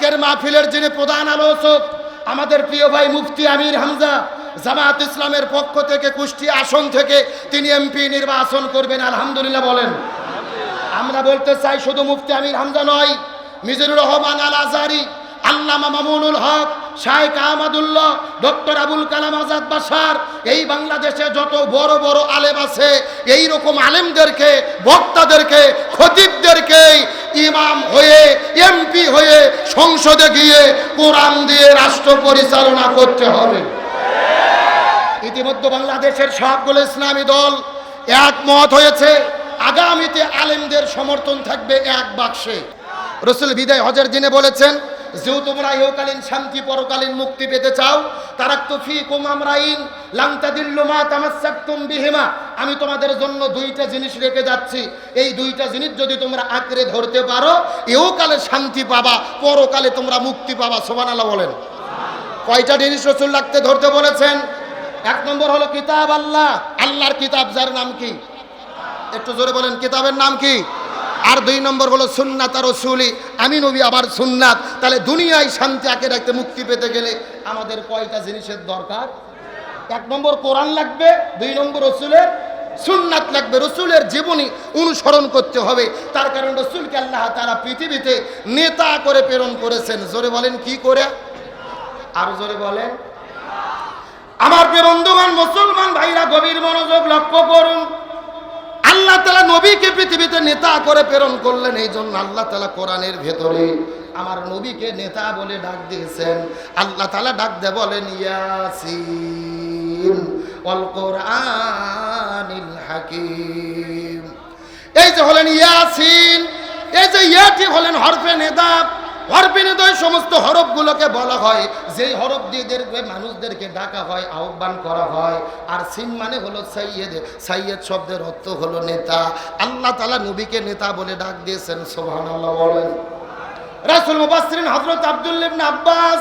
আজকের মাহফিলের যিনি প্রধান আলোচক, আমাদের প্রিয় ভাই মুফতি আমির হামজা, জামাত ইসলামের পক্ষ থেকে কুষ্টি আসন থেকে তিনি এমপি নির্বাচন করবেন, আলহামদুলিল্লাহ বলেন। আমরা বলতে চাই শুধু মুফতি আমির হামজা নয় মিজুর রহমান আল আজারি আল্লামা মামুনুল হক, শাইখ আহমদুল্লাহ, ডক্টর আবুল কালাম আজাদ বাসার এই বাংলাদেশে যত বড় বড় আলেম আছে এই রকম আলেমদেরকে, বক্তাদেরকে, খতিবদেরকে ইমাম হয়ে, এমপি হয়ে সংসদে গিয়ে কোরআন দিয়ে রাষ্ট্র পরিচালনা করতে হবে। ইতিমধ্যে বাংলাদেশের সবগুলো ইসলামী দল একমত হয়েছে। আগামীতে আলেমদের সমর্থন থাকবে এক বাক্সে। রসুল বিদায় হজের দিনে বলেছেন যেও তোমরা ইহকালীন শান্তি, পরকালীন মুক্তি পেতে চাও তারাক্তু ফিকুম আমরাইন লাম তাদিল্লু মা তামাসসাকতুম বিহিমা। আমি তোমাদের জন্য দুইটা জিনিস রেখে যাচ্ছি। এই দুইটা জিনিস যদি তোমরা আঁকড়ে ধরতে পারো, ইহকালে শান্তি পাবা, পরকালে তোমরা মুক্তি পাবা। সুবহানাল্লাহ বলেন। কয়টা জিনিস রসুল রাখতে ধরতে বলেছেন? এক নম্বর হলো কিতাব আল্লাহ। আল্লাহর কিতাব, যার নাম কি? একটু জোরে বলেন, কিতাবের নাম কি? আর দুই নম্বর হলো সুন্নাত আর রসুলি। আমি নবী, আবার সুন্নাত। তাহলে দুনিয়ায় শান্তি আঁকে রাখতে মুক্তি পেতে গেলে আমাদের কয়টা জিনিসের দরকার? এক নম্বর কোরআন লাগবে, দুই নম্বর রসুলের সুন্নাত লাগবে। রসুলের জীবনী অনুসরণ করতে হবে। তার কারণ রসুলকে আল্লাহ তারা পৃথিবীতে নেতা করে প্রেরণ করেছেন। জোরে বলেন, কি করে? আর জোরে বলেন। আমার বন্ধুবান মুসলমান ভাইরা, গভীর মনোযোগ লক্ষ্য করুন। আল্লাহ তালা নবীকে পৃথিবীতে নেতা করে প্রেরণ করলেন, এই জন্য আল্লাহ তালা কোরআনের ভেতরে আমার নবীকে নেতা বলে ডাক দিয়েছেন। আল্লাহ তালা ডাক দে বলেন, ইয়াসিন অল কোরআনিল হাকিম। এই যে হলেন ইয়াসিন, এই যে ইয়াটি হলেন হরফে নেতা হরফে সমস্ত হরফগুলোকে বলা হয়। যেই হরফ দিয়ে মানুষদেরকে ডাকা হয়, আহ্বান করা হয়। আর সিন মানে হলো সাইয়েদ। সাইয়েদ শব্দের অর্থ হলো নেতা। আল্লাহ তালা নবীকে নেতা বলে ডাক দিয়েছেন সোহানাল্লাহ বলেন। রাসুল মুবাসরিন হজরত আব্দুল্লাহ আব্বাস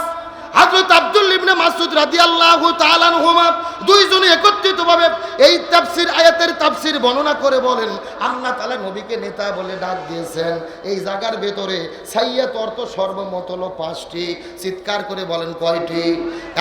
হযরত আব্দুল ইবনে মাসউদ রাদিয়াল্লাহু তাআলা আনহুমা দুইজনে একত্রিতভাবে এই তাফসীর আয়াতের তাফসীর বর্ণনা করে বলেন, আল্লাহ তাআলা নবীকে নেতা বলে ডাক দিয়েছেন। এই জায়গার ভেতরে সাইয়াত অর্থ সর্বমত হলো পাঁচটি। চিৎকার করে বলেন কয়টি?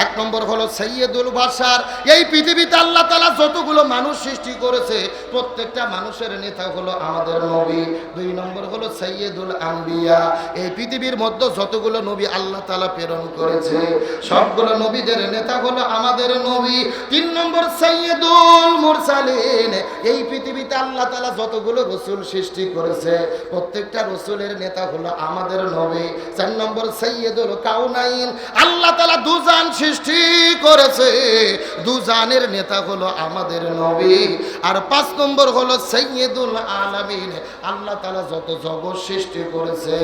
এক নম্বর হলো সৈয়দুল বাসার এই পৃথিবীতে আল্লাহ তাআলা যতগুলো মানুষ সৃষ্টি করেছে, প্রত্যেকটা মানুষের নেতা হলো আমাদের নবী। দুই নম্বর হলো সৈয়দুল আম্বিয়া। এই পৃথিবীর মধ্যে যতগুলো নবী আল্লাহ তাআলা প্রেরণ করেছে সবগুলো নবীদের নেতা হলো আমাদের নবী। তিন নম্বর সৈয়দুল মুরসালিন। এই পৃথিবীতে আল্লাহ তাআলা যতগুলো রসুল সৃষ্টি করেছে, প্রত্যেকটা রসুলের নেতা হলো আমাদের নবী। চার নম্বর সৈয়দুল কাউনাইন। আল্লাহ তাআলা দুজান সৃষ্টি করেছে, দুজানের নেতা হলো আমাদের নবী। আর পাঁচ নম্বর হলো সৈয়দুল আলামিন। আল্লাহ তালা যত জগৎ সৃষ্টি করেছে,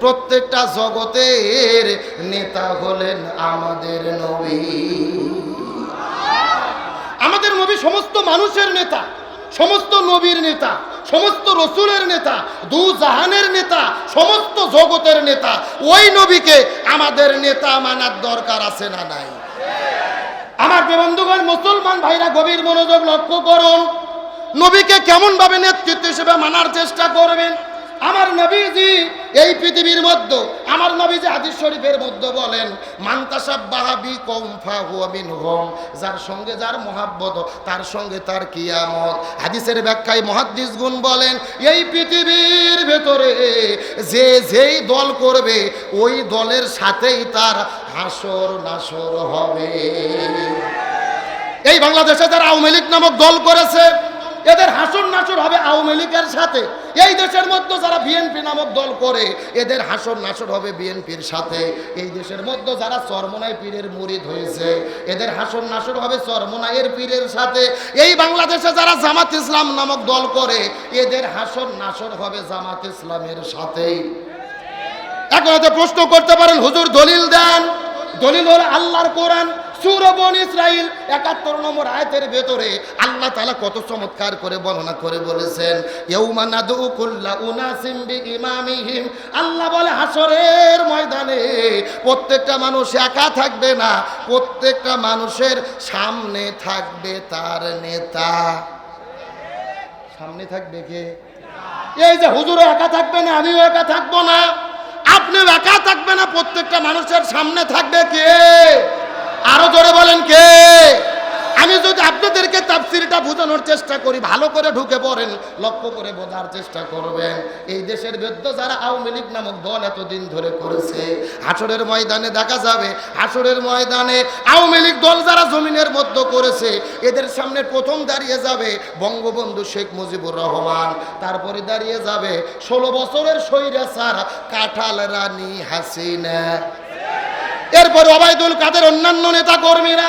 প্রত্যেকটা জগতের নেতা হলেন আমাদের নবী। আমাদের নবী সমস্ত মানুষের নেতা, সমস্ত নবীর নেতা, সমস্ত রসুলের নেতা দু জাহানের নেতা, সমস্ত জগতের নেতা, ওই নবীকে আমাদের নেতা মানার দরকার আছে না নাই? আমার যে বন্ধুগণ মুসলমান ভাইরা, গভীর মনোযোগ লক্ষ্য করুন। নবীকে কেমন ভাবে নেতৃত্ব হিসেবে মানার চেষ্টা করবেন? আমার নবীজি এই পৃথিবীর মধ্যে, আমার নবীজি হাদিস শরীফের মধ্যে বলেন মান্তাসাব বাহাবি কমফা হুয়াবিন হোম যার সঙ্গে যার মহাব্বত, তার সঙ্গে তার কিয়ামত। হাদিসের ব্যাখ্যায় মহাদ্দিস গুণ বলেন, এই পৃথিবীর ভেতরে যে যেই দল করবে, ওই দলের সাথেই তার হাসর নাসর হবে। এই বাংলাদেশে যারা আওয়ামী লীগ নামক দল করেছে এদের হাসর নাসর হবে আওয়ামী লীগের সাথে। এই দেশের মধ্যে যারা বিএনপি নামক দল করে, এদের হাসর নাসর হবে বিএনপির সাথে। এই দেশের মধ্যে যারা চরমনাই পীরের মুরিদ হয়েছে, এদের হাসর নাসর হবে চরমনাইয়ের পীরের সাথে। এই বাংলাদেশে যারা জামাত ইসলাম নামক দল করে, এদের হাসর নাসর হবে জামাত ইসলামের সাথেই এখন প্রশ্ন করতে পারেন, হুজুর দলিল দেন। দলিল হল আল্লাহর কোরআন। সুরবন ইসরাইল, একাত্তর নম্বর আয়তের ভেতরে আল্লাহ তালা কত চমৎকার করে বর্ণনা করে বলেছেন ইমামিহিম আল্লাহ বলে হাসরের ময়দানে প্রত্যেকটা মানুষ একা থাকবে না, প্রত্যেকটা মানুষের সামনে থাকবে তার নেতা। সামনে থাকবে কে? এই যে হুজুরও একা থাকবে না, আমিও একা থাকব না। আপনিও একা থাকবে না, প্রত্যেকটা মানুষের সামনে থাকবে কে? আরও জোরে বলেন কে? আমি যদি আপনাদেরকে তাফসিরটা বোঝানোর চেষ্টা করি, ভালো করে ঢুকে পড়েন, লক্ষ্য করে বোঝার চেষ্টা করবেন। এই দেশের বিরুদ্ধ যারা আওয়ামী লীগ নামক দল এতদিন ধরে করেছে হাসরের ময়দানে দেখা যাবে হাসরের ময়দানে আওয়ামী লীগ দল যারা জমিনের মধ্যে করেছে, এদের সামনে প্রথম দাঁড়িয়ে যাবে বঙ্গবন্ধু শেখ মুজিবুর রহমান। তারপরে দাঁড়িয়ে যাবে ষোলো বছরের স্বৈরাচার কাঁঠাল রানী হাসিনা। এরপরে অবায়দুল কাদের অন্যান্য নেতা কর্মীরা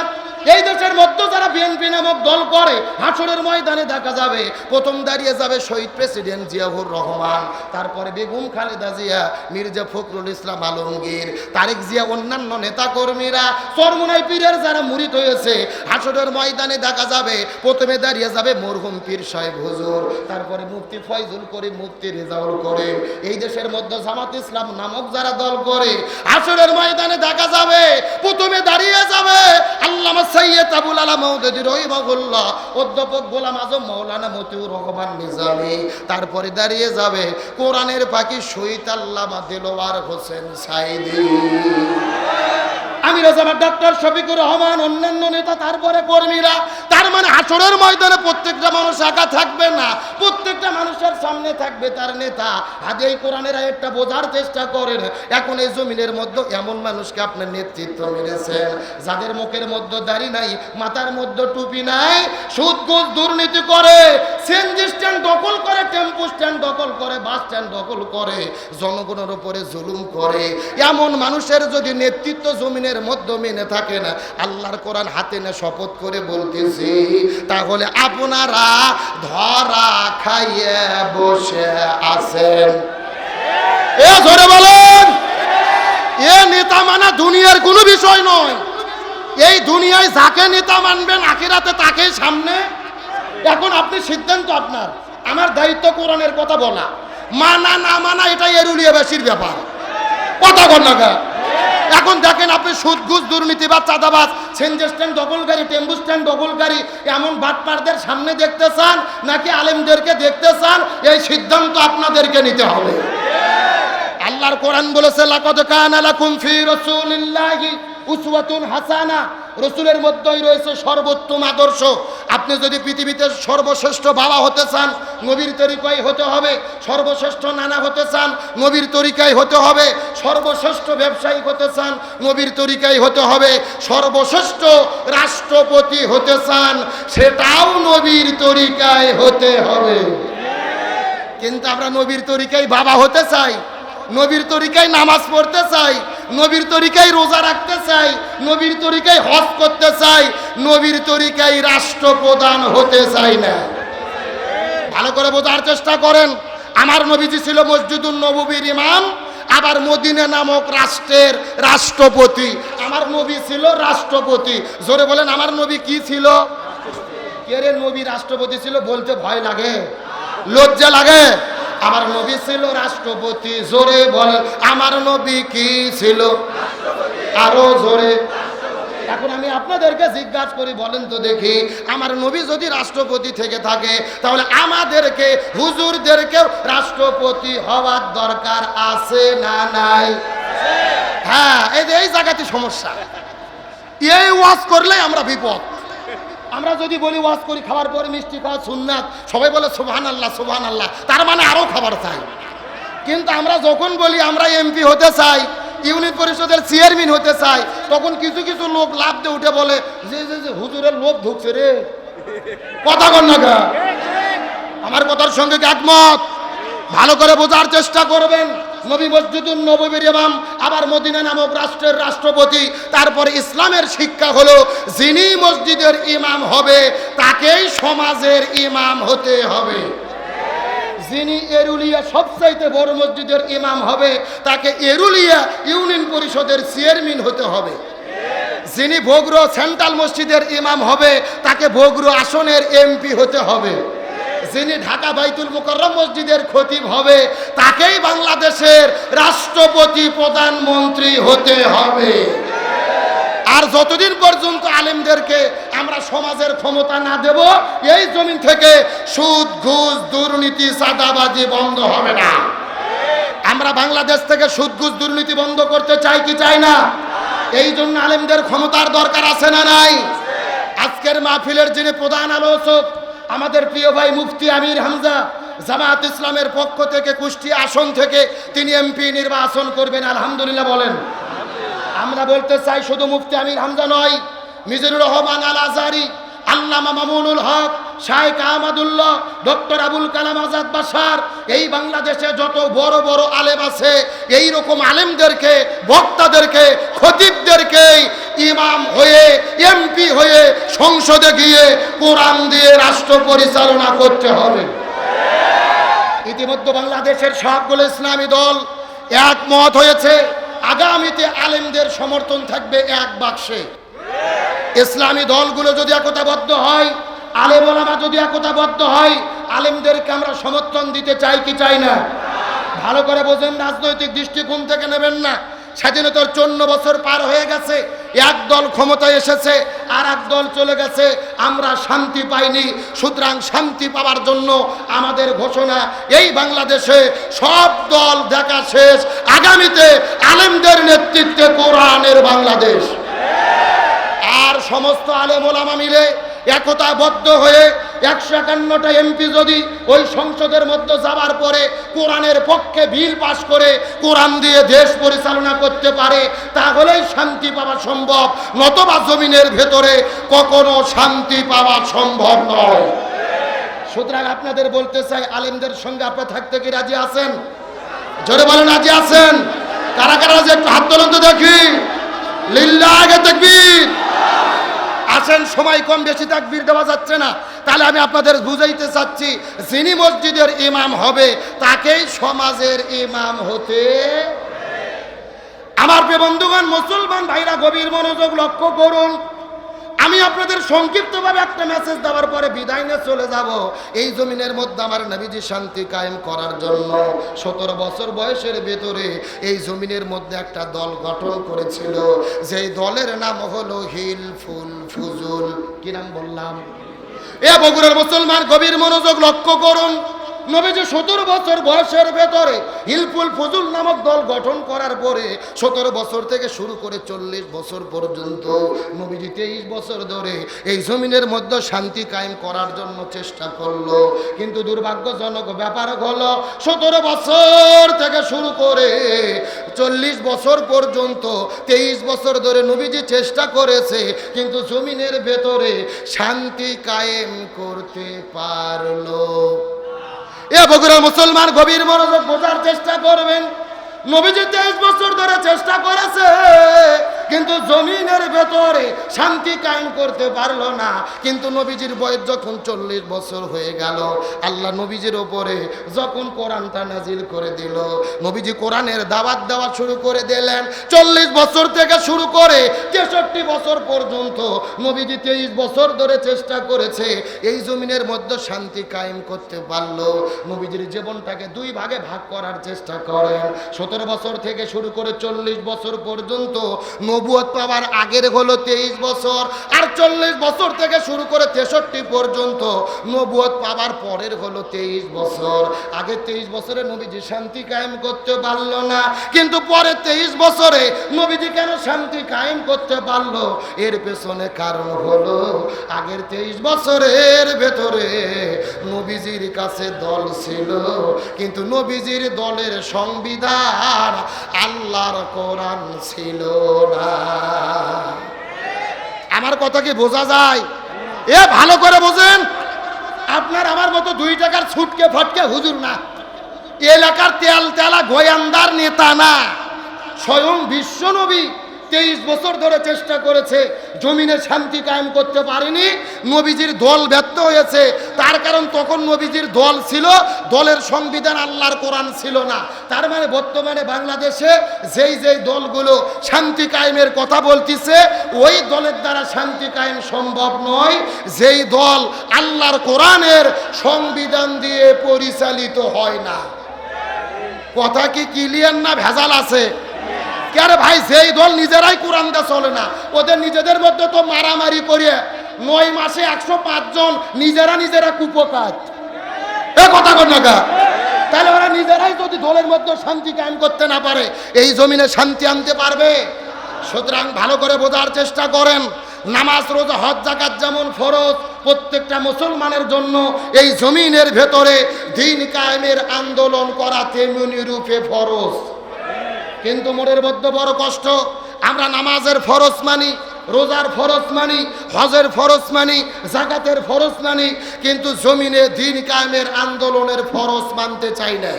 এই দেশের মধ্যে যারা বিএনপি নামক দল করে, হাসরের ময়দানে দেখা যাবে, প্রথম দাঁড়িয়ে যাবে শহীদ প্রেসিডেন্ট জিয়াউর রহমান, তারপরে বেগম খালেদা জিয়া, মির্জা ফখরুল ইসলাম আলমগীর, তারেক জিয়া, অন্যান্য নেতা কর্মীরা চরমুনাই পীরের যারা মুরিত হয়েছে, হাসরের ময়দানে দেখা যাবে, প্রথমে দাঁড়িয়ে যাবে মরহুম পীর সাহেব হুজুর, তারপরে মুফতি ফয়জুল করিম, মুফতি রেজাউল করিম। এই দেশের মধ্যে জামাত ইসলাম নামক যারা দল করে আসরের ময়দানে দেখা যাবে, প্রথমে দাঁড়িয়ে যাবে আল্লামা সৈয়দ আবুল আলা মৌদুদি রহিমাহুল্লাহ, অধ্যাপক গোলাম আজম মৌলানা মতিউর রহমান নিজামী তারপরে দাঁড়িয়ে যাবে কোরআনের পাখি শহীদ আল্লামা দিলওয়ার হোসেন সাইদি। আমি রাজামার ডক্টর শফিকুর রহমান, অন্যান্য নেতা, তারপরে কর্মীরা। তার মানে হাসরের ময়দানে প্রত্যেকটা মানুষ একা থাকবে না। প্রত্যেকটা মানুষের সামনে থাকবে তার নেতা। আজ এই কোরআনের একটা বোঝার চেষ্টা করেন। এখন এই জমিনের মধ্যে এমন মানুষকে আপনার নেতৃত্ব মেরেছেন যাদের মুখের মধ্যে দাড়ি নাই, মাথার মধ্যে টুপি নাই, সুদ দুর্নীতি করে। সিএনজি স্ট্যান্ড দখল করে, টেম্পু স্ট্যান্ড দখল করে, বাস স্ট্যান্ড দখল করে, জনগণের উপরে জুলুম করে। এমন মানুষের যদি নেতৃত্ব জমিনের মধ্যে মেনে থাকে না, আল্লাহর কোরআন হাতে নে শপথ করে বলতেছি, তাহলে আপনারা ধরা খাইয়ে বসে আছেন। এ ধরে বলেন। এ নেতা মানা দুনিয়ার কোনো বিষয় নয়। এই দুনিয়ায় যাকে নেতা মানবেন, আখিরাতে তাকেই সামনে এখন আপনি সিদ্ধান্ত আপনার। আমার দায়িত্ব কোরআনের কথা বলা। মানা, না মানা এটা এরুলিয়াবাসীর ব্যাপার। কথা না এখন দেখেন আপনি সুদ ঘুষ দুর্নীতিবাদ চাঁদাবাজ সেঞ্জে স্ট্যান্ড দখলকারী টেম্পু স্ট্যান্ড দখলকারী এমন বাটপারদের সামনে দেখতে চান, নাকি আলেমদেরকে দেখতে চান? এই সিদ্ধান্ত আপনাদেরকে নিতে হবে। আল্লাহর কোরআন বলেছে, লাকাদ কানা লাকুম ফি রাসূলিল্লাহি উসওয়াতুন হাসানা। রসুলের মধ্যেই রয়েছে সর্বোত্তম আদর্শ। আপনি যদি পৃথিবীতে সর্বশ্রেষ্ঠ বাবা হতে চান, নবীর তরিকায় হতে হবে। সর্বশ্রেষ্ঠ নানা হতে চান, নবীর তরিকায় হতে হবে। সর্বশ্রেষ্ঠ ব্যবসায়ী হতে চান, নবীর তরিকায় হতে হবে। সর্বশ্রেষ্ঠ রাষ্ট্রপতি হতে চান, সেটাও নবীর তরিকায় হতে হবে। কিন্তু আমরা নবীর তরিকায় বাবা হতে চাই। নবীর তরিকায় নামাজ পড়তে চাই, নবীর তরিকায় রোজা রাখতে চাই, নবীর তরিকায় হজ করতে চাই, নবীর তরিকায় রাষ্ট্রপ্রধান হতে চাই না। ভালো করে বোঝার চেষ্টা করেন, আমার নবীজি ছিল মসজিদুল নববীর ইমাম, আবার মদিনা নামক রাষ্ট্রের রাষ্ট্রপতি। আমার নবী ছিল রাষ্ট্রপতি। জোরে বলেন, আমার নবী কি ছিল? কে রে নবী রাষ্ট্রপতি ছিল বলতে ভয় লাগে? লজ্জা লাগে? আমার নবী ছিল রাষ্ট্রপতি, জোরে বল আমার নবী কি ছিল? আরও জোরে। এখন আমি আপনাদেরকে জিজ্ঞাসা করি, বলেন তো দেখি, আমার নবী যদি রাষ্ট্রপতি থেকে থাকে, তাহলে আমাদেরকে, হুজুরদেরকেও রাষ্ট্রপতি হওয়ার দরকার আছে না নাই? হ্যাঁ এই যে এই জায়গাতে সমস্যা। এই ওয়াজ করলে আমরা বিপদ। আমরা যদি বলি ওয়াজ করি, খাবার পরে মিষ্টি খাওয়া সুন্নাত, সবাই বলে সুবহান আল্লাহ সুবহান আল্লাহ তার মানে আরও খাবার চাই। কিন্তু আমরা যখন বলি আমরা এমপি হতে চাই, ইউনিট পরিষদের চেয়ারম্যান হতে চাই, তখন কিছু কিছু লোক লাভ দিয়ে উঠে বলে যে যে যে হুজুরের লোভ ঢুকছে রে। কথা কর না আমার কথার সঙ্গে একমত? ভালো করে বোঝার চেষ্টা করবেন। নবী মসজিদুল নবীর ইমাম, আবার মদিনা নামক রাষ্ট্রের রাষ্ট্রপতি, তারপরে ইসলামের শিক্ষা হলো যিনি মসজিদের ইমাম হবে, তাকেই সমাজের ইমাম হতে হবে। যিনি এরুলিয়া সবচাইতে বড় মসজিদের ইমাম হবে, তাকে এরুলিয়া ইউনিয়ন পরিষদের চেয়ারম্যান হতে হবে। যিনি বগুড়ো সেন্ট্রাল মসজিদের ইমাম হবে, তাকে বগুড়ো আসনের এমপি হতে হবে। যিনি ঢাকা বাইতুল মুকররম মসজিদের খতিব হবে, তাকেই বাংলাদেশের রাষ্ট্রপতি প্রধানমন্ত্রী হতে হবে। আর যতদিন পর্যন্ত আলেমদেরকে আমরা সমাজের ক্ষমতা না দেব, এই জমিন থেকে সুদ, ঘুষ, দুর্নীতি, চাঁদাবাজি বন্ধ হবে না। আমরা বাংলাদেশ থেকে সুদঘুষ দুর্নীতি বন্ধ করতে চাই কি চাই না? এই জন্য আলেমদের ক্ষমতার দরকার আছে না নাই? আজকের মাহফিলের যিনি প্রধান আলোচক আমাদের প্রিয় ভাই মুফতি আমির হামজা জামাত ইসলামের পক্ষ থেকে কুষ্টি আসন থেকে তিনি এমপি নির্বাচন করবেন, আলহামদুলিল্লাহ বলেন। আমরা বলতে চাই শুধু মুফতি আমির হামজা নয় মিজুর রহমান আল আজারি আল্লামা মামুনুল হক, শাইখ আহমদুল্লাহ, ডক্টর আবুল কালাম আজাদ বাসার এই বাংলাদেশে যত বড় বড় আলেম আছে এই রকম আলেমদেরকে, বক্তাদেরকে, খতিবদেরকে ইমাম হয়ে, এমপি হয়ে, সংসদে গিয়ে কোরআন দিয়ে রাষ্ট্র পরিচালনা করতে হবে। ইতিমধ্যে বাংলাদেশের সবগুলো ইসলামী দল একমত হয়েছে। আগামীতে আলেমদের সমর্থন থাকবে এক বাক্সে। ইসলামী দলগুলো যদি একতাবদ্ধ হয়, আলেম যদি একতাবদ্ধ হয়, আলেমদেরকে আমরা সমর্থন দিতে চাই কি চাই না? ভালো করে বোঝেন, রাজনৈতিক দৃষ্টিকোণ থেকে নেবেন না। স্বাধীনতার চন্ন বছর পার হয়ে গেছে, এক দল ক্ষমতায় এসেছে আর এক দল চলে গেছে, আমরা শান্তি পাইনি। সুতরাং শান্তি পাওয়ার জন্য আমাদের ঘোষণা, এই বাংলাদেশে সব দল দেখা শেষ। আগামীতে আলেমদের নেতৃত্বে কোরআনের বাংলাদেশ। সমস্ত আলেম ওলামা মিলে একতাবদ্ধ হয়ে একশো একান্নটা এমপি যদি ওই সংসদের মধ্যে যাওয়ার পরে কোরআনের পক্ষে বিল পাশ করে কোরআন দিয়ে দেশ পরিচালনা করতে পারে, তাহলেই শান্তি পাওয়া সম্ভব। নতবা জমিনের ভেতরে কখনো শান্তি পাওয়া সম্ভব নয়। সুতরাং আপনাদের বলতে চাই, আলেমদের সঙ্গে আপনি থাকতে কি রাজি আছেন? জোরে বলেন, রাজি আছেন? কারা কারা যে একটু হাত তোলেন তো দেখি। লিল্লা আগে দেখবির আসেন, সময় কম বেশি তাকবির দেওয়া যাচ্ছে না। তাহলে আমি আপনাদের বুঝাইতে চাচ্ছি, যিনি মসজিদের ইমাম হবে, তাকেই সমাজের ইমাম হতে আমার বন্ধুগণ, মুসলমান ভাইরা গভীর মনোযোগ লক্ষ্য করুন। আমি আপনাদের সংক্ষিপ্তভাবে একটা মেসেজ দেওয়ার পরে বিদায় নিয়ে চলে যাব। এই জমিনের মধ্যে আমার নবীজি শান্তি কায়েম করার জন্য সতেরো বছর বয়সের ভেতরে এই জমিনের মধ্যে একটা দল গঠন করেছিল। যেই দলের নাম হলো হিল ফুল ফুজুল। কি নাম বললাম? এ বগুড়ার মুসলমান গভীর মনোযোগ লক্ষ্য করুন। নবীজি সতেরো বছর বয়সের ভেতরে হিলফুল ফজুল নামক দল গঠন করার পরে সতেরো বছর থেকে শুরু করে চল্লিশ বছর পর্যন্ত, নবীজি তেইশ বছর ধরে এই জমিনের মধ্যে শান্তি কায়েম করার জন্য চেষ্টা করল। কিন্তু দুর্ভাগ্যজনক ব্যাপার হলো সতেরো বছর থেকে শুরু করে চল্লিশ বছর পর্যন্ত, তেইশ বছর ধরে নবীজি চেষ্টা করেছে, কিন্তু জমিনের ভেতরে শান্তি কায়েম করতে পারল। এ বগুড়ার মুসলমান গভীর মনোযোগ বোঝার চেষ্টা করবেন। নবীজি তেইশ বছর ধরে চেষ্টা করেছে। কিন্তু জমিনের ভেতরে শান্তি কায়েম করতে পারল না। কিন্তু নবীজির বয়স যখন চল্লিশ বছর হয়ে গেল, আল্লাহ নবীজির ওপরে যখন কোরআনটা নাজিল করে দিল, নবীজি কোরআনের দাওয়াত দেওয়া শুরু করে দিলেন। চল্লিশ বছর থেকে শুরু করে তেষট্টি বছর পর্যন্ত নবীজি তেইশ বছর ধরে চেষ্টা করেছে এই জমিনের মধ্যে শান্তি কায়েম করতে পারল। নবীজির জীবনটাকে দুই ভাগে ভাগ করার চেষ্টা করেন। সতেরো বছর থেকে শুরু করে চল্লিশ বছর পর্যন্ত নবুয়ত পাওয়ার আগের হলো তেইশ বছর। আর চল্লিশ বছর থেকে শুরু করে তেষট্টি পর্যন্ত নবুয়ত পাওয়ার পরের হলো তেইশ বছর। আগে তেইশ বছরে নবীজি শান্তি কায়েম করতে পারল না, কিন্তু পরে তেইশ বছরে নবীজি কেন শান্তি কায়েম করতে পারল? এর পেছনে কারণ হলো আগের তেইশ বছরের ভেতরে নবীজির কাছে দল ছিল, কিন্তু নবীজির দলের সংবিধান আল্লাহর কোরআন ছিল না। আমার কথা কি বোঝা যায়? এ, ভালো করে বোঝেন। আপনার আমার মতো দুই টাকার ছুটকে ফটকে হুজুর না। এলাকার তেল তেলা গোয়ান্দার নেতা না। স্বয়ং বিশ্বনবী তেইশ বছর ধরে চেষ্টা করেছে, জমিনে শান্তি কায়েম করতে পারেনি, নবীজির দল ব্যর্থ হয়েছে। তার কারণ তখন নবীজির দল ছিল, দলের সংবিধান আল্লাহর কোরআন ছিল না। তার মানে বর্তমানে বাংলাদেশে যেই যেই দলগুলো শান্তি কায়েমের কথা বলতিছে, ওই দলের দ্বারা শান্তি কায়েম সম্ভব নয়। যেই দল আল্লাহর কোরআনের সংবিধান দিয়ে পরিচালিত হয় না। কথা কি ক্লিয়ার না ভেজাল আছে? কে ভাই সেই দল নিজেরাই কোরআন দিয়ে চলে না, ওদের নিজেদের মধ্যে তো মারামারি করিয়ে নয় মাসে একশো পাঁচ জন নিজেরা নিজেরা কুপকাত এ কথা কর তাহলে ওরা নিজেরাই যদি দলের মধ্যে শান্তি কায়েম করতে না পারে, এই জমিনে শান্তি আনতে পারবে? সুতরাং ভালো করে বোঝার চেষ্টা করেন, নামাজ, রোজা, হজ জাকাত যেমন ফরজ, প্রত্যেকটা মুসলমানের জন্য এই জমিনের ভেতরে দিন কায়েমের আন্দোলন করা তেমনি রূপে ফরজ। কিন্তু মোড়ের মধ্যে বড় কষ্ট। আমরা নামাজের ফরজ মানি, রোজার ফরজ মানি, হজের ফরজ মানি, জাকাতের ফরজ মানি, কিন্তু জমিনে দিন কায়েমের আন্দোলনের ফরজ মানতে চাই না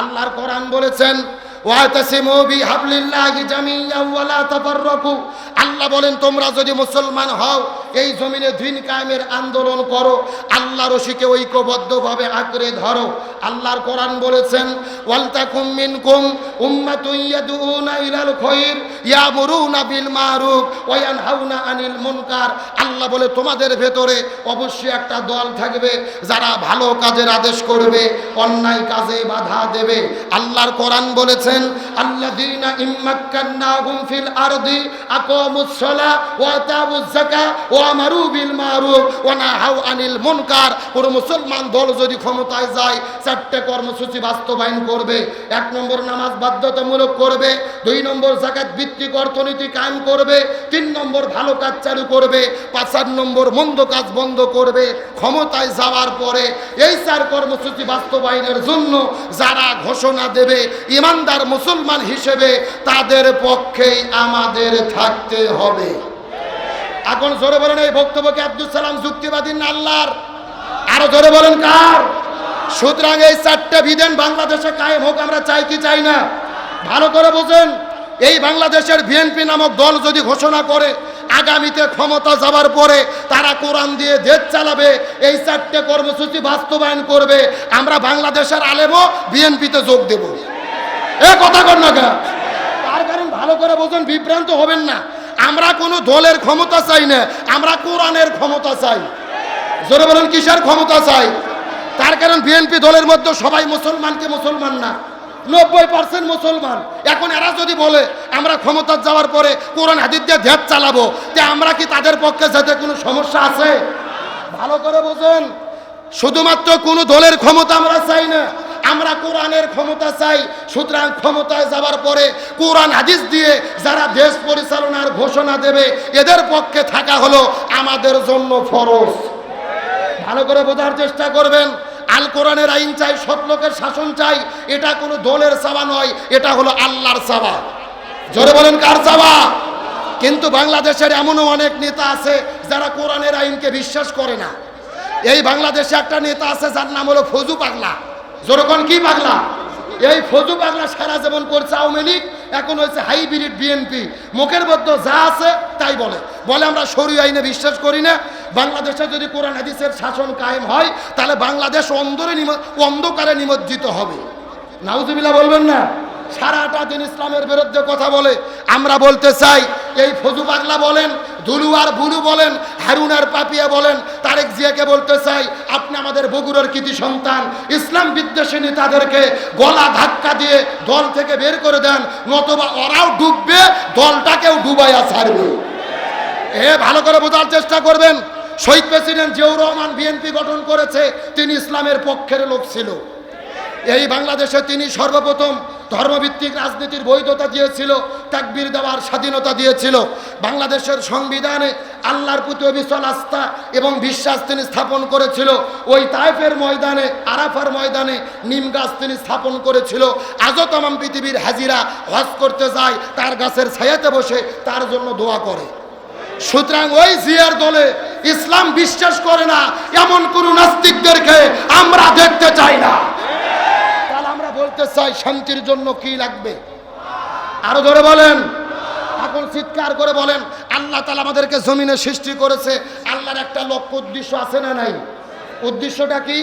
আল্লাহর কোরআন বলেছেন আল্লাহ বলেন, তোমরা যদি মুসলমান হও এই জমিনে দিন কায়েমের আন্দোলন করো আল্লাহ রশিকে ঐক্যবদ্ধভাবে আঁকড়ে ধরো। আল্লাহর কোরআন বলেছেন, ওয়ালতাকুম মিনকুম উম্মাতুন ইয়াদউনা ইলাল খায়র ইয়ামুরুনা বিল মারুফ ওয়া ইয়ানহাউনা আনিল মুনকার। আল্লাহ বলে, তোমাদের ভেতরে অবশ্যই একটা দল থাকবে, যারা ভালো কাজের আদেশ করবে, অন্যায় কাজে বাধা দেবে। আল্লাহর কোরআন বলেছেন, আল্লাযীনা ইম্মাক্কান্নাহুম ফিল আরদি আকামুস সালা ওয়া আতাউজ যাকা ওয়া আমারু বিল মারুফ, ওয়া নাহাউ আনিল মুনকার। কোন মুসলমান দল যদি ক্ষমতায় যায়, চারটে কর্মসূচি বাস্তবায়ন করবে। এক নম্বর নামাজ বাধ্যতামূলক করবে, দুই নম্বর জাকাত ভিত্তিক অর্থনীতি কায়েম করবে, তিন নম্বর ভালো কাজ চালু করবে, পাঁচ চার নম্বর মন্দ কাজ বন্ধ করবে। ক্ষমতায় যাওয়ার পরে এই চার কর্মসূচি বাস্তবায়নের জন্য যারা ঘোষণা দেবে, ইমানদার মুসলমান হিসেবে তাদের পক্ষেই আমাদের থাকতে হবে। এখন জোরে বলেন এই বক্তব্যকে আব্দুল সালাম যুক্তিবাদী না আল্লাহর? আরও জোরে বলেন কার? সুতরাং এই চারটে বিধান বাংলাদেশে কায়েম হোক, আমরা চাই কি চাই না? ভালো করে বোঝেন, এই বাংলাদেশের বিএনপি নামক দল যদি ঘোষণা করে আগামীতে ক্ষমতা যাবার পরে তারা কোরআন দিয়ে দেশ চালাবে, এই চারটে কর্মসূচি বাস্তবায়ন করবে, আমরা বাংলাদেশের আলেমও বিএনপিতে যোগ দেব। এ কথা কর না? তার কারণ ভালো করে বোঝেন, বিভ্রান্ত হবেন না। আমরা কোনো দলের ক্ষমতা চাই না, আমরা কোরআনের ক্ষমতা চাই। জোরে বলেন, কিসের ক্ষমতা চাই? তার কারণ বিএনপি দলের মধ্যে সবাই মুসলমানকে মুসলমান না? নব্বই পার্সেন্ট মুসলমান। এখন এরা যদি বলে, আমরা ক্ষমতা যাওয়ার পরে কোরআন হাদিদ দিয়ে ধ্যাত চালাবো যে আমরা কি তাদের পক্ষে যেতে কোনো সমস্যা আছে? ভালো করে বোঝেন। শুধুমাত্র কোনো দলের ক্ষমতা আমরা চাই না। আমরা কোরআনের ক্ষমতা চাই, সুতরাং ক্ষমতায় যাবার পরে কোরআন হাদিস দিয়ে যারা দেশ পরিচালনার ঘোষণা দেবে, এদের পক্ষে থাকা হলো আমাদের জন্য ফরজ। ভালো করে বোঝার চেষ্টা করবেন, আল কোরআনের আইন চাই লোকের শাসন চাই, এটা কোনো দলের চাওয়া নয়, এটা হলো আল্লাহর চাওয়া। জোরে বলেন কার চাওয়া? কিন্তু বাংলাদেশের এমনও অনেক নেতা আছে যারা কোরআনের আইনকে বিশ্বাস করে না। এই বাংলাদেশে একটা নেতা আছে যার নাম হলো ফজু পাগলা। যেরকম কি পাগলা? এই ফজু পাগলা সারা জীবন করছে আওয়ামী লীগ, এখন হয়েছে হাইব্রিড বিএনপি মুখের মধ্যে যা আছে তাই বলে। বলে আমরা সরি আইনে বিশ্বাস করি না। বাংলাদেশে যদি কোরআন হাদিসের শাসন কায়েম হয়, তাহলে বাংলাদেশ অন্ধরে অন্ধকারে নিমজ্জিত হবে। নাউজুবিল্লাহ বলবেন না? সারাটা দিন ইসলামের বিরুদ্ধে কথা বলে। আমরা বলতে চাই, এই ফজু পাগলা বলেন দুলু আর বুলু বলেন, হারুন আর পাপিয়া বলেন, তারেক জিয়াকে বলতে চাই, আপনি আমাদের বগুড়ার কৃতি সন্তান, ইসলাম বিদ্বেষী নেতাদেরকে গলা ধাক্কা দিয়ে দল থেকে বের করে দেন, নতবা ওরাও ডুববে, দলটাকেও ডুবাইয়া ছাড়বে। এ, ভালো করে বোঝার চেষ্টা করবেন, শহীদ প্রেসিডেন্ট জিয়াউর রহমান বিএনপি গঠন করেছে, তিনি ইসলামের পক্ষের লোক ছিল। এই বাংলাদেশে তিনি সর্বপ্রথম ধর্মভিত্তিক রাজনীতির বৈধতা দিয়েছিল, তাকবির দেওয়ার স্বাধীনতা দিয়েছিল। বাংলাদেশের সংবিধানে আল্লাহর প্রতি অবিচল আস্থা এবং বিশ্বাস তিনি স্থাপন করেছিল। ওই তাইফের ময়দানে, আরাফার ময়দানে নিম গাছ তিনি স্থাপন করেছিল। আজও তামাম পৃথিবীর হাজিরা হজ করতে যায়, তার গাছের ছায়াতে বসে তার জন্য দোয়া করে। সুতরাং ওই জিয়ার দলে ইসলাম বিশ্বাস করে না, এমন কোন নাস্তিকদেরকে আমরা দেখতে চাই না। বলতে চাই, শান্তির জন্য কি লাগবে? আরও ধরে বলেন। এখন চিৎকার করে বলেন, আল্লাহ তালা আমাদেরকে জমিনে সৃষ্টি করেছে, আল্লাহর একটা লক্ষ্য উদ্দেশ্য আছে না নাই? উদ্দেশ্যটা কি?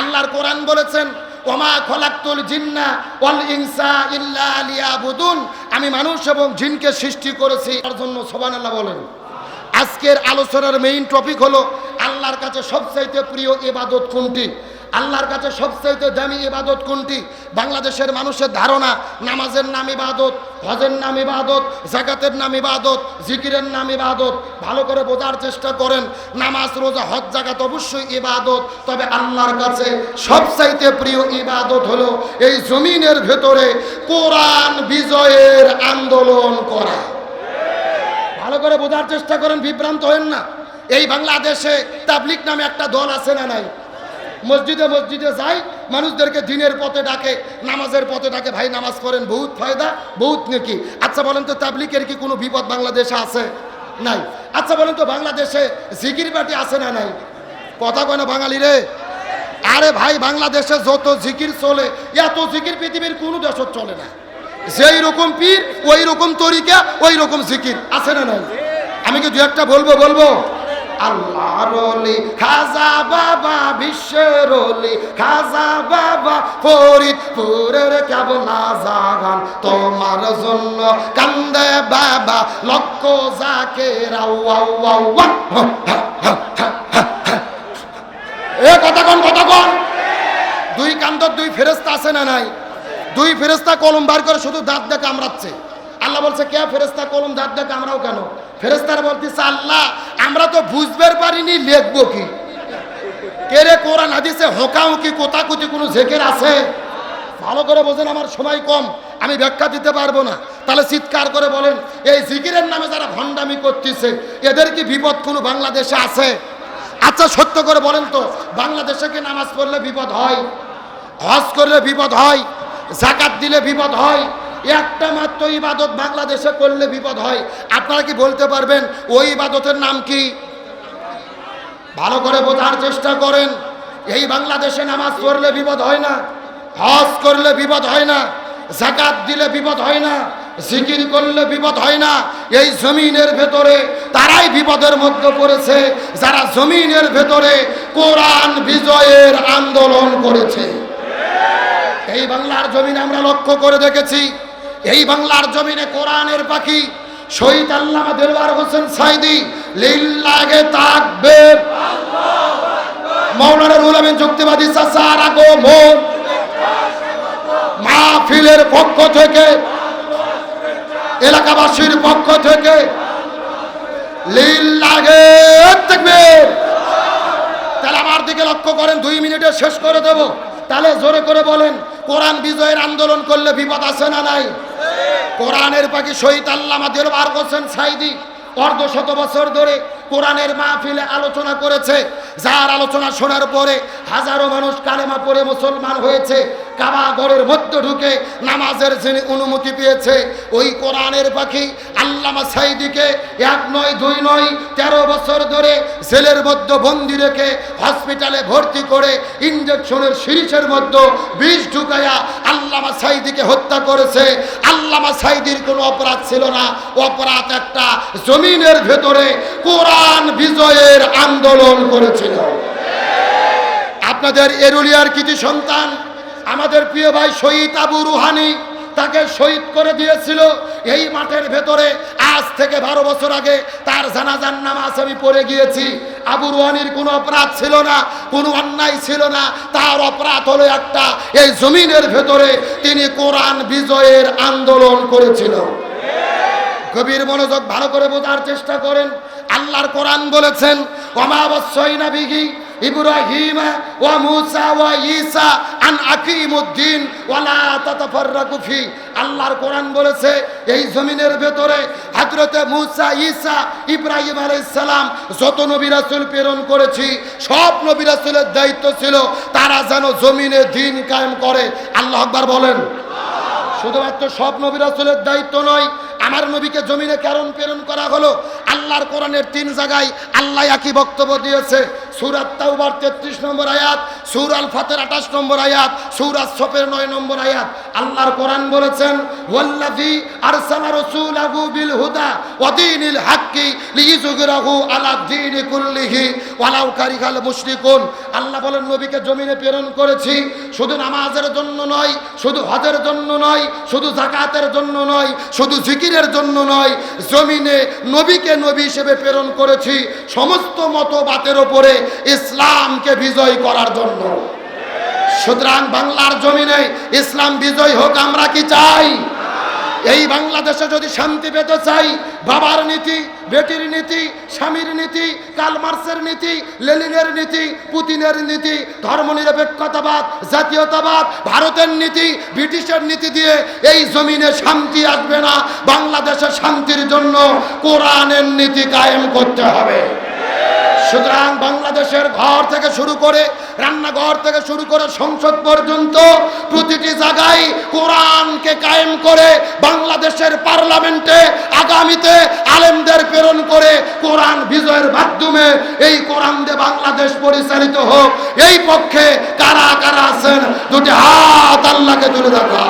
আল্লাহর কোরআন বলেছেন, ওমা খলাক্তুল জিন্না ওয়াল ইনসা ইল্লা লিয়াবুদুন। আমি মানুষ এবং জিনকে সৃষ্টি করেছি, তার জন্য সুবহানাল্লাহ বলেন। আজকের আলোচনার মেইন টপিক হলো, আল্লাহর কাছে সবচাইতে প্রিয় ইবাদত কোনটি? আল্লাহর কাছে সবচাইতে দামি ইবাদত কোনটি? বাংলাদেশের মানুষের ধারণা, নামাজের নাম ইবাদত, হজের নাম ইবাদত জাকাতের নাম ইবাদত, জিকিরের নাম ইবাদত। ভালো করে বোঝার চেষ্টা করেন, নামাজ, রোজা, হজ জাকাত অবশ্যই ইবাদত। তবে আল্লাহর কাছে সবচাইতে প্রিয় ইবাদত হলো এই জমিনের ভেতরে কোরআন বিজয়ের আন্দোলন করা। ভালো করে বোঝার চেষ্টা করেন, বিভ্রান্ত হেন না। এই বাংলাদেশে তাবলিক নামে একটা দল আছে না নাই? মসজিদে মসজিদে যাই, মানুষদেরকে দিনের পথে ডাকে, নামাজের পথে ডাকে, ভাই, নামাজ পড়েন, বহুত ফায়দা, বহুত নাকি। আচ্ছা বলেন তো, তাবলিকের কি কোনো বিপদ বাংলাদেশে আছে? নাই। আচ্ছা বলেন তো, বাংলাদেশে জিকির পার্টি আছে না নাই? কথা কয় না বাঙালি রে? আরে ভাই, বাংলাদেশে যত জিকির চলে, এত জিকির পৃথিবীর কোনো দেশত চলে না। যেই রকম পীর, ওই রকম তরিকা, ওই রকম জিকির, আছে না নাই? আমি কি দু একটা বলব বলব? আল্লাহর অলি খাজা বাবা বিশ্বের অলি খাজা বাবা ফরিদপুরের কেবলা জাগান। তোমার জন্য কান্দে বাবা লক্ষ যাকে আও। এ কথা কন কথা কন? দুই কান্দর দুই ফেরেস্তা আছে না নাই? দুই ফেরেস্তা কলম বার করে শুধু দাঁত দিয়ে কামড়াচ্ছে। আল্লাহ বলছে, কে ফেরেস্তা কলম দাঁত দিয়ে কামড়াও কেন? ফেরেস্তারা বলতেছে, আল্লাহ, আমরা তো বুঝবার পারিনি, লিখব কি? কে রে, কোরআন, হাদিসে হোকাও কি কোতাকুতি কোনো জেকের আছে? ভালো করে বোঝেন, আমার সময় কম, আমি ব্যাখ্যা দিতে পারব না। তাহলে চিৎকার করে বলেন, এই জিকিরের নামে যারা ভণ্ডামি করতেছে, এদের কি বিপদ কোনো বাংলাদেশে আছে? আচ্ছা সত্য করে বলেন তো, বাংলাদেশে কি নামাজ পড়লে বিপদ হয়? হজ করলে বিপদ হয়? জাকাত দিলে বিপদ হয়? একটা মাত্র ইবাদত বাংলাদেশে করলে বিপদ হয়। আপনারা কি বলতে পারবেন, ওই ইবাদতের নাম কি? ভালো করে বোঝার চেষ্টা করেন, এই বাংলাদেশে নামাজ পড়লে বিপদ হয় না, হজ করলে বিপদ হয় না জাকাত দিলে বিপদ হয় না, জিকির করলে বিপদ হয় না, এই জমিনের ভেতরে তারাই বিপদের মধ্যে পড়েছে, যারা জমিনের ভেতরে কোরআন বিজয়ের আন্দোলন করেছে। এই বাংলার জমিনে আমরা লক্ষ্য করে দেখেছি। এই বাংলার জমিনে কোরআনের পাখি, শহীদ আল্লামা দেলওয়ার হোসেন সাইদি লিল্লাগে তাকবে মৌলানা রুল আমিন যুক্তিবাদী চাচার আগমন মাহফিলের পক্ষ থেকে, এলাকাবাসীর পক্ষ থেকে লিল্লাগে থাকবে তাহলে আমার দিকে লক্ষ্য করেন, দুই মিনিটে শেষ করে দেব। তাহলে জোরে করে বলেন কোরআন বিজয়ের আন্দোলন করলে বিপদ আছে না নাই? কোরআনের পাখি শহীদ আল্লামা দেলবার হোসেন সাইদি। অর্ধ শত বছর ধরে কোরআনের মাহফিলে আলোচনা করেছে। যার আলোচনা শোনার পরে হাজারো মানুষ কালেমা পরে মুসলমান হয়েছে। কাবা ঘরের মধ্যে ঢুকে নামাজের যিনি অনুমতি পেয়েছে, ওই কোরআনের পাখি আল্লামা সাইদিকে এক নয়, দুই নয়, তেরো বছর ধরে জেলের মধ্যে বন্দি রেখে হসপিটালে ভর্তি করে ইঞ্জেকশনের সিরিজের মধ্যে বিষ ঢুকাইয়া আল্লামা সাইদিকে হত্যা করেছে। আল্লামা সাইদির কোনো অপরাধ ছিল না। অপরাধ একটা জমিনের ভেতরে কোরআন বিজয়ের আন্দোলন করেছিল। আপনাদের এরুলিয়ার কৃতি সন্তান আমাদের প্রিয় ভাই শহীদ আবু রুহানি তাকে শহীদ করে দিয়েছিল। এই মাঠের ভেতরে আজ থেকে বারো বছর আগে তার জানাজান নামাজ আমি পড়ে গিয়েছি। আবু রুহানির কোনো অপরাধ ছিল না, কোনো অন্যায় ছিল না। তার অপরাধ হলো একটা, এই জমিনের ভেতরে তিনি কোরআন বিজয়ের আন্দোলন করেছিল। গভীর মনোযোগ ভালো করে বোঝার চেষ্টা করেন। আল্লাহর কোরআন বলেছেন অমাবস্যই নাবিগি ইব্রাহিম ওয়া মুসা ওয়া ঈসা আন আকিমুদ্দিন ওয়ালা তাতাফাররাকু ফি। আল্লাহর কোরআন বলেছে, এই জমিনের ভেতরে হযরতে মুসা, ঈসা, ইব্রাহিম আলাইহিস সালাম যত নবী রাসূল প্রেরণ করেছি, সব নবী রাসূলের দায়িত্ব ছিল তারা যেন জমিনে দিন কায়েম করে। আল্লাহ আকবার বলেন। শুধুমাত্র সব নবী রাসূলের দায়িত্ব নয়, আমার নবীকে জমিনে কারণ প্রেরণ করা হলো। আল্লাহর কোরআনের তিন জায়গায় আল্লাহ একই বক্তব্য দিয়েছে সুরাত তাওবার তেত্রিশ নম্বর আয়াত সুর আল ফাতের আঠাশ নম্বর আয়াত, সুরাত সফের নয় নম্বর আয়াত। আল্লাহর কোরআন বলেছেন, ওয়াল্লাযী আরসালা রাসূলাহু বিল হুদা ওয়া দীনিল হাক্কি লিইযুগরাহু আলা দীনি কুল্লিহি ওয়ালাউ কারিহাল মুশরিকুন। আল্লাহ বলেন, নবীকে জমিনে প্রেরণ করেছি, শুধু নামাজের জন্য নয়, শুধু হজের জন্য নয়, শুধু জাকাতের জন্য নয়, শুধু জিকিরের জন্য নয়, জমিনে নবীকে নবী হিসেবে প্রেরণ করেছি, সমস্ত মতবাতের ওপরে ইসলামকে বিজয় করার জন্য। সুতরাং বাংলার জমিনে ইসলাম বিজয় হোক, আমরা কি চাই? এই বাংলাদেশে যদি শান্তি পেতে চাই, বাবার নীতি, বেটির নীতি, স্বামীর নীতি কালমার্সের নীতি লেলিনের নীতি, পুতিনের নীতি, ধর্মনিরপেক্ষতাবাদ, জাতীয়তাবাদ, ভারতের নীতি, ব্রিটিশের নীতি দিয়ে এই জমিনে শান্তি আসবে না। বাংলাদেশের শান্তির জন্য কোরআনের নীতি কায়েম করতে হবে। সুতরাং বাংলাদেশের ঘর থেকে শুরু করে রান্নাঘর থেকে শুরু করে সংসদ পর্যন্ত প্রতিটি জায়গায় কোরআনকে কায়েম করে বাংলাদেশের পার্লামেন্টে আগামীতে আলেমদের প্রেরণ করে কোরআন বিজয়ের মাধ্যমে এই কোরআন দিয়ে বাংলাদেশ পরিচালিত হোক। এই পক্ষে কারা কারা আছেন? দুটি হাত আল্লাহকে তুলে দেখা